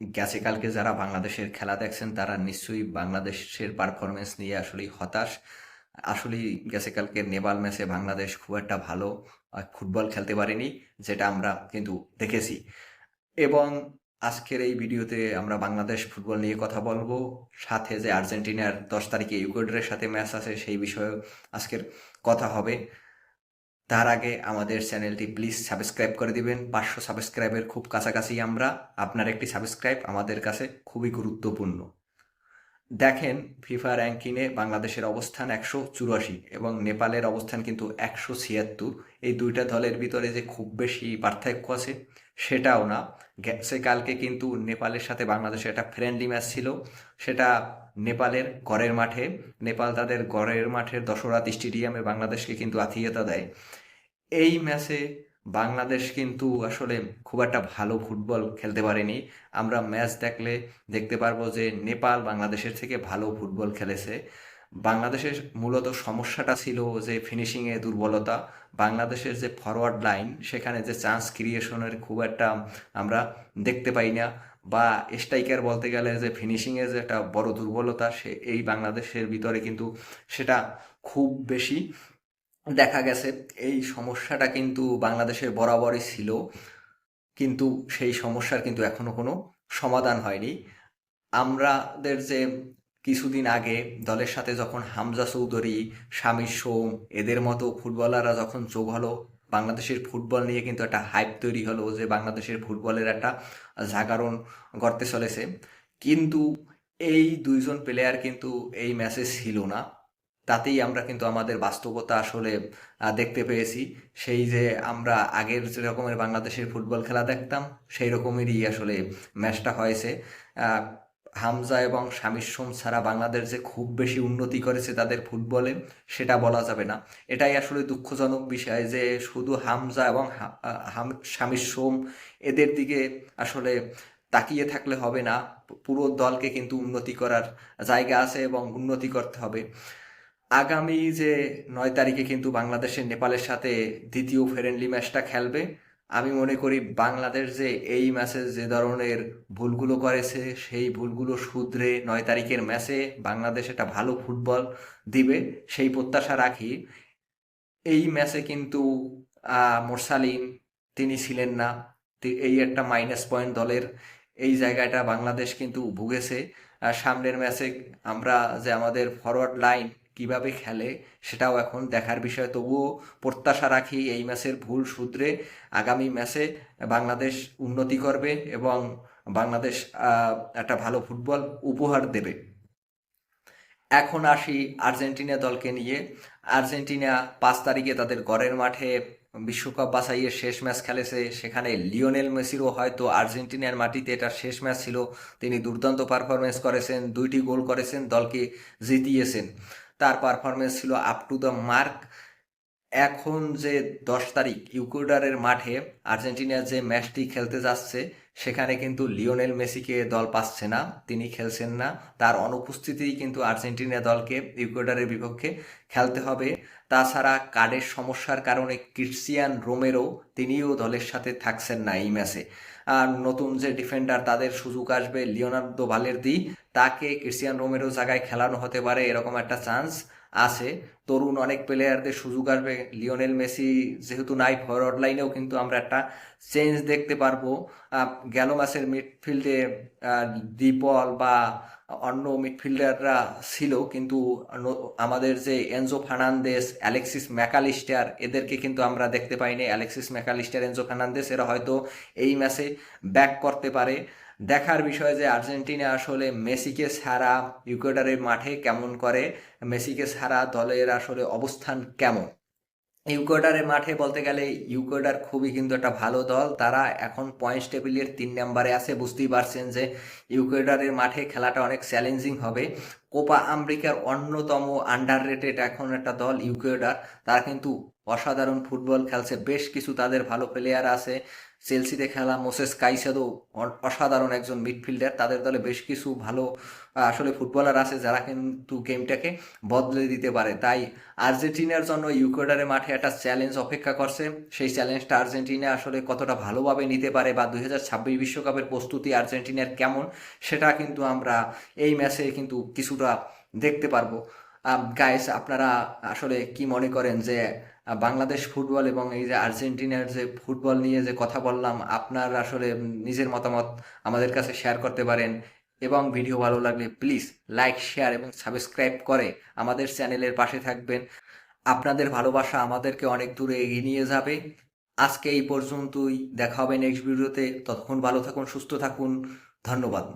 গেছে কালকে যারা বাংলাদেশের খেলা দেখছেন, তারা নিশ্চয়ই বাংলাদেশের পারফরমেন্স নিয়ে আসলেই হতাশ। আসলেই গেছে কালকে নেপাল ম্যাচে বাংলাদেশ খুব একটা ভালো ফুটবল খেলতে পারেনি, যেটা আমরা কিন্তু দেখেছি। এবং আজকের এই ভিডিওতে আমরা বাংলাদেশ ফুটবল নিয়ে কথা বলব। সাথে যে আর্জেন্টিনার দশ তারিখে ইকুয়েডরের সাথে ম্যাচ আছে, সেই বিষয়েও আজকের কথা হবে। তার আগে আমাদের চ্যানেলটি প্লিজ সাবস্ক্রাইব করে দিবেন। পাঁচশো সাবস্ক্রাইবের খুব কাছাকাছি আমরা। আপনার একটি সাবস্ক্রাইব আমাদের কাছে খুবই গুরুত্বপূর্ণ। দেখেন, ফিফা র্যাঙ্কিংয়ে বাংলাদেশের অবস্থান একশো চুরাশি এবং নেপালের অবস্থান কিন্তু একশো ছিয়াত্তর। এই দুইটা দলের ভিতরে যে খুব বেশি পার্থক্য আছে, সেটাও না। গেছে কালকে কিন্তু নেপালের সাথে বাংলাদেশের একটা ফ্রেন্ডলি ম্যাচ ছিল। সেটা নেপালের ঘরের মাঠে। নেপাল তাদের ঘরের মাঠের দশরাত স্টেডিয়ামে বাংলাদেশকে কিন্তু আতিথ্যতা দেয়। এই ম্যাচে বাংলাদেশ কিন্তু আসলে খুব একটা ভালো ফুটবল খেলতে পারেনি। আমরা ম্যাচ দেখলে দেখতে পারব যে নেপাল বাংলাদেশের থেকে ভালো ফুটবল খেলেছে। বাংলাদেশের মূলত সমস্যাটা ছিল যে ফিনিশিংয়ে দুর্বলতা। বাংলাদেশের যে ফরওয়ার্ড লাইন সেখানে যে চান্স ক্রিয়েশনের খুব একটা আমরা দেখতে পাই না। বা স্ট্রাইকার বলতে গেলে যে ফিনিশিংয়ে যে একটা বড় দুর্বলতা, সে এই বাংলাদেশের ভিতরে কিন্তু সেটা খুব বেশি দেখা গেছে। এই সমস্যাটা কিন্তু বাংলাদেশের বরাবরই ছিল, কিন্তু সেই সমস্যার কিন্তু এখনও কোনো সমাধান হয়নি। আমাদের যে কিছুদিন আগে দলের সাথে যখন হামজা চৌধুরী, শামির সোম, এদের মতো ফুটবলাররা যখন যোগ হলো বাংলাদেশের ফুটবল নিয়ে কিন্তু একটা হাইপ তৈরি হলো যে বাংলাদেশের ফুটবলের একটা জাগরণ গড়তে চলেছে। কিন্তু এই দুইজন প্লেয়ার কিন্তু এই ম্যাচে ছিল না। তাতেই আমরা কিন্তু আমাদের বাস্তবতা আসলে দেখতে পেয়েছি। সেই যে আমরা আগের যে রকমের বাংলাদেশের ফুটবল খেলা দেখতাম, সেই রকমেরই আসলে ম্যাচটা হয়েছে। হামজা এবং শামির সোম ছাড়া বাংলাদেশ যে খুব বেশি উন্নতি করেছে তাদের ফুটবলে, সেটা বলা যাবে না। এটাই আসলে দুঃখজনক বিষয় যে শুধু হামজা এবং শামির সোম এদের দিকে আসলে তাকিয়ে থাকলে হবে না। পুরো দলকে কিন্তু উন্নতি করার জায়গা আছে এবং উন্নতি করতে হবে। আগামী যে নয় তারিখে কিন্তু বাংলাদেশের নেপালের সাথে দ্বিতীয় ফ্রেন্ডলি ম্যাচটা খেলবে। আমি মনে করি বাংলাদেশ যে এই ম্যাচে যে ধরনের ভুলগুলো করেছে, সেই ভুলগুলো শুধরে নয় তারিখের ম্যাচে বাংলাদেশ একটা ভালো ফুটবল দিবে, সেই প্রত্যাশা রাখি। এই ম্যাচে কিন্তু মোরসালিন, তিনি ছিলেন না। এই একটা মাইনাস পয়েন্ট দলের এই জায়গাটা বাংলাদেশ কিন্তু ভুগেছে। সামনের ম্যাচে আমরা যে আমাদের ফরওয়ার্ড লাইন কীভাবে খেলে সেটাও এখন দেখার বিষয়। তবুও প্রত্যাশা রাখি এই ম্যাচের ভুল শুধরে আগামী ম্যাচে বাংলাদেশ উন্নতি করবে এবং বাংলাদেশ একটা ভালো ফুটবল উপহার দেবে। এখন আসি আর্জেন্টিনা দলকে নিয়ে। আর্জেন্টিনা পাঁচ তারিখে তাদের ঘরের মাঠে বিশ্বকাপ বাছাইয়ের শেষ ম্যাচ খেলেছে। সেখানে লিওনেল মেসিরও হয়তো আর্জেন্টিনার মাটিতে এটা শেষ ম্যাচ ছিল। তিনি দুর্দান্ত পারফরমেন্স করেছেন, দুইটি গোল করেছেন, দলকে জিতিয়েছেন। তার পারফরমেন্স ছিল আপ টু দ্য মার্ক এখন যে দশ তারিখ ইকুয়েডরের মাঠে আর্জেন্টিনা যে ম্যাচটি খেলতে যাচ্ছে, সেখানে কিন্তু লিওনেল মেসিকে দল পাচ্ছে না, তিনি খেলছেন না। তার অনুপস্থিতিই কিন্তু আর্জেন্টিনা দলকে ইকুয়েডরের বিপক্ষে খেলতে হবে। তাছাড়া কার্ডের সমস্যার কারণে ক্রিশ্চিয়ান রোমেরো তিনিও দলের সাথে থাকছেন না এই ম্যাচে। আর নতুন যে ডিফেন্ডার তাদের সুযোগ আসবে লিওনার্দো ভালের দি তাকে ক্রিশ্চিয়ান রোমেরো জায়গায় খেলানো হতে পারে এরকম একটা চান্স। আছে। তরুণ অনেক প্লেয়ারদের সুযোগ আসবে। লিওনেল মেসি যেহেতু নাই ফরওয়ার্ড লাইনেও কিন্তু আমরা একটা চেঞ্জ দেখতে পারব। গেল ম্যাচের মিডফিল্ডে ডিপল বা অন্য মিডফিল্ডাররা ছিল, কিন্তু আমাদের যে এনজো ফার্নান্দেস অ্যালেক্সিস ম্যাকালিস্টার এদেরকে কিন্তু আমরা দেখতে পাইনি। অ্যালেক্সিস ম্যাকালিস্টার এনজো ফার্নান্দেস এরা হয়তো এই ম্যাচে ব্যাক করতে পারে। দেখার বিষয় যে আর্জেন্টিনা আসলে মেসিকে ছাড়া ইকুয়েডরের মাঠে কেমন করে, মেসিকে ছাড়া দলের আসলে অবস্থান কেমন? ইউকোয়েডারের মাঠে বলতে গেলে ইউকোয়েডার খুবই কিন্তু একটা ভালো দল। তারা এখন পয়েন্টস টেবিলের তিন নম্বরে আছে। বুঝতেই পারছেন যে ইউকোডারের মাঠে খেলাটা অনেক চ্যালেঞ্জিং হবে। কোপা আমেরিকার অন্যতম আন্ডার রেটেড এখন একটা দল ইউকোয়েডার তারা কিন্তু অসাধারণ ফুটবল খেলছে, বেশ কিছু তাদের ভালো প্লেয়ার আছে। চেলসিতে খেলা মোসেস কাইসাদো অসাধারণ একজন মিডফিল্ডার তাদের দলে বেশ কিছু ভালো আসলে ফুটবলার আছে যারা কিন্তু গেমটাকে বদলে দিতে পারে। তাই আর্জেন্টিনার জন্য ইউকোডারের মাঠে একটা চ্যালেঞ্জ অপেক্ষা করছে। সেই চ্যালেঞ্জটা আর্জেন্টিনা আসলে কতটা ভালোভাবে নিতে পারে বা দুই হাজার ছাব্বিশ বিশ্বকাপের প্রস্তুতি আর্জেন্টিনার কেমন, সেটা কিন্তু আমরা এই ম্যাচে কিন্তু কিছুটা দেখতে পারব। গাইস আপনারা আসলে কি মনে করেন যে বাংলাদেশ ফুটবল এবং এই যে আর্জেন্টিনার যে ফুটবল নিয়ে যে কথা বললাম, আপনার আসলে নিজের মতামত আমাদের কাছে শেয়ার করতে পারেন। এবং ভিডিও ভালো লাগলে প্লিজ লাইক শেয়ার এবং সাবস্ক্রাইব করে আমাদের চ্যানেলের পাশে থাকবেন। আপনাদের ভালোবাসা আমাদেরকে অনেক দূরে এগিয়ে নিয়ে যাবে। আজকে এই পর্যন্তই, দেখা হবে নেক্সট ভিডিওতে ততক্ষণ ভালো থাকুন, সুস্থ থাকুন। ধন্যবাদ।